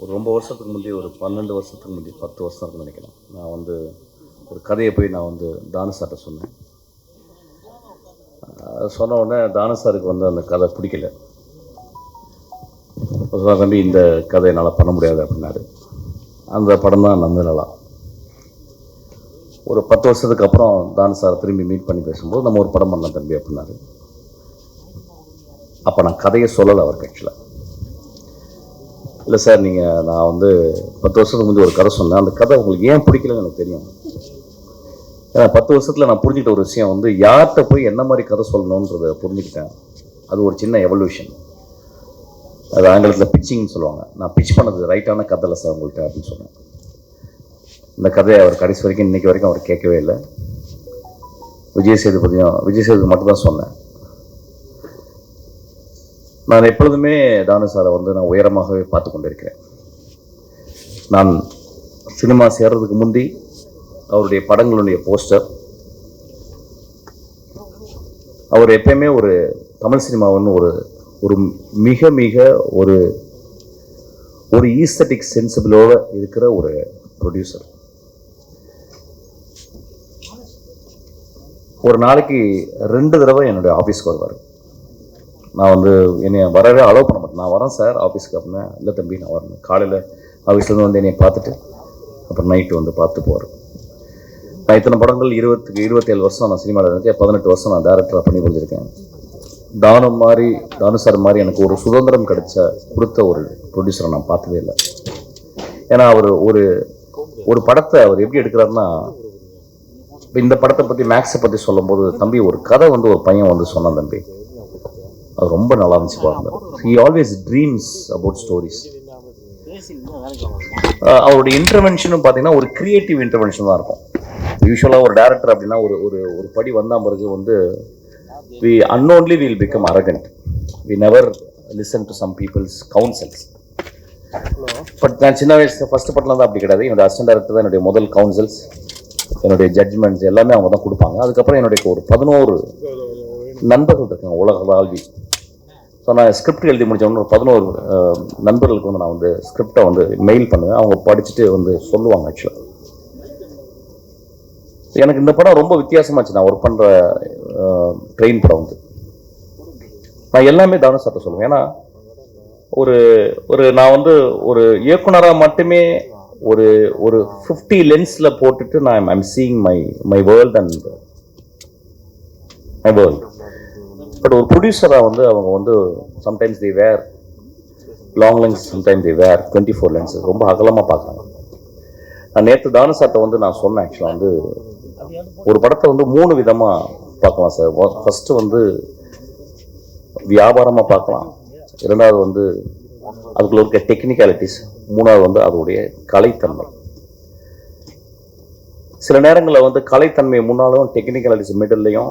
ஒரு ரொம்ப வருஷத்துக்கு முந்தைய ஒரு பன்னெண்டு வருஷத்துக்கு முந்தைய பத்து வருஷம் இருக்குன்னு நினைக்கிறேன். நான் வந்து ஒரு கதையை போய் நான் வந்து தானு சொன்னேன். சொன்ன உடனே தானசாருக்கு வந்து அந்த கதை பிடிக்கல. தம்பி இந்த கதை என்னால் பண்ண முடியாது அப்படின்னாரு. அந்த படம் தான் நந்தனலா ஒரு பத்து வருஷத்துக்கு அப்புறம் தானு சார் திரும்பி மீட் பண்ணி பேசும்போது நம்ம ஒரு படம் பண்ணலாம் தம்பி அப்படின்னாரு. அப்போ நான் கதையை சொல்லலை அவருக்கு ஆக்சுவலாக இல்லை சார் நீங்கள் நான் வந்து பத்து வருஷத்துக்கு முந்தைய ஒரு கதை சொன்னேன். அந்த கதை உங்களுக்கு ஏன் பிடிக்கலன்னு எனக்கு தெரியும். ஏன்னா பத்து வருஷத்தில் நான் புரிஞ்சுக்கிட்ட ஒரு விஷயம் வந்து யார்கிட்ட போய் என்ன மாதிரி கதை சொல்லணுன்றதை புரிஞ்சுக்கிட்டேன். அது ஒரு சின்ன எவல்யூஷன் அது ஆங்கிலத்தில் பிச்சிங்னு சொல்லுவாங்க. நான் பிச் பண்ணது ரைட்டான கதை இல்லை சார் உங்கள்கிட்ட அப்படின்னு சொன்னேன். இந்த கதையை அவர் கடைசி வரைக்கும் இன்றைக்கி வரைக்கும் அவர் கேட்கவே இல்லை. விஜய் சேதுபதியும் விஜய் சேதுபதி மட்டும்தான் சொன்னேன். நான் எப்பொழுதுமே தானு சாரை வந்து நான் உயரமாகவே பார்த்து கொண்டிருக்கிறேன். நான் சினிமா சேர்றதுக்கு முந்தி அவருடைய படங்களுடைய போஸ்டர் அவர் எப்பயுமே ஒரு தமிழ் சினிமாவுன்னு ஒரு ஒரு மிக மிக ஒரு ஒரு ஈஸ்தட்டிக் சென்சிபிளோடு இருக்கிற ஒரு ப்ரொடியூசர் ஒரு நாளைக்கு ரெண்டு தடவை என்னுடைய ஆஃபீஸ்க்கு வருவார். நான் வந்து என்னை வரவே அலோவ் பண்ண மாட்டேன். நான் வரேன் சார் ஆஃபீஸ்க்கு அப்படின்னா இல்லை தம்பி நான் வரேன். காலையில் ஆஃபீஸ்லேருந்து வந்து என்னை பார்த்துட்டு அப்புறம் நைட்டு வந்து பார்த்து போகிறேன் நான் இத்தனை படங்கள் இருபத்துக்கு இருபத்தேழு வருஷம் நான் சினிமாவில் இருக்கேன். பதினெட்டு வருஷம் நான் டேரக்டராக பண்ணி முடிஞ்சிருக்கேன் தானம் மாதிரி தானு சார் மாதிரி எனக்கு ஒரு சுதந்திரம் கிடைச்ச கொடுத்த ஒரு ப்ரொடியூசரை நான் பார்த்ததே இல்லை. ஏன்னா அவர் ஒரு ஒரு படத்தை அவர் எப்படி எடுக்கிறாருன்னா இப்போ இந்த படத்தை பற்றி மேக்ஸை பற்றி சொல்லும்போது தம்பி ஒரு கதை வந்து ஒரு பையன் வந்து சொன்னான் தம்பி. அது ரொம்ப நல்லா இருந்துச்சு பாருங்க. He always dreams about stories அவருடைய இன்டர்வென்ஷனும் பார்த்தீங்கன்னா ஒரு கிரியேட்டிவ் இன்டர்வென்ஷன் தான் இருக்கும். யூஸ்வலாக ஒரு டேரக்டர் அப்படின்னா ஒரு ஒரு ஒரு படி வந்தால் பிறகு வந்து we unknowingly will become arrogant we never listen to some peoples counsels but நான் சின்ன வயசு ஃபஸ்ட்டு படத்தில் தான் அப்படி கிடையாது. என்னோட அசிஸ்டன்ட் டேரக்டர் தான் என்னுடைய முதல் கவுன்சில்ஸ் என்னுடைய ஜட்ஜ்மெண்ட்ஸ் எல்லாமே அவங்க தான் கொடுப்பாங்க. அதுக்கப்புறம் என்னுடைய ஒரு பதினோரு நண்பர்கள் இருக்காங்க உலக வாழ்வி ஸோ நான் ஸ்கிரிப்ட் எழுதி முடிச்ச ஒரு பதினோரு நண்பர்களுக்கு வந்து நான் வந்து ஸ்கிரிப்டை வந்து மெயில் பண்ணுவேன். அவங்க படிச்சுட்டு வந்து சொல்லுவாங்க ஆக்சுவலாக எனக்கு இந்த படம் ரொம்ப வித்தியாசமாச்சு நான் ஒர்க் பண்ணுற ட்ரெயின் படம் வந்து. நான் எல்லாமே தானு சார்ட்ட சொல்லுவேன். ஏன்னா ஒரு ஒரு நான் வந்து ஒரு இயக்குனராக மட்டுமே ஒரு ஒரு ஃபிஃப்டி லென்ஸில் போட்டுட்டு நான் I'm seeing my my world and my world but ஒரு ப்ரொடியூசராக வந்து அவங்க வந்து sometimes the where long lens sometimes the where twenty four lenses ரொம்ப அகலமாக பார்க்குறாங்க. நான் நேற்று தானு வந்து நான் சொன்னேன் ஆக்சுவலாக வந்து ஒரு படத்தை வந்து மூணு விதமாக பார்க்கலாம் சார் ஃபஸ்ட்டு வந்து வியாபாரமாக பார்க்கலாம். இரண்டாவது வந்து அதுக்குள்ள இருக்க டெக்னிக்காலிட்டிஸ் மூணாவது வந்து அதோடைய கலைத்தன்மை. சில நேரங்களில் வந்து கலைத்தன்மை முன்னாலும் டெக்னிக்காலிட்டிஸ் மிடில்லையும்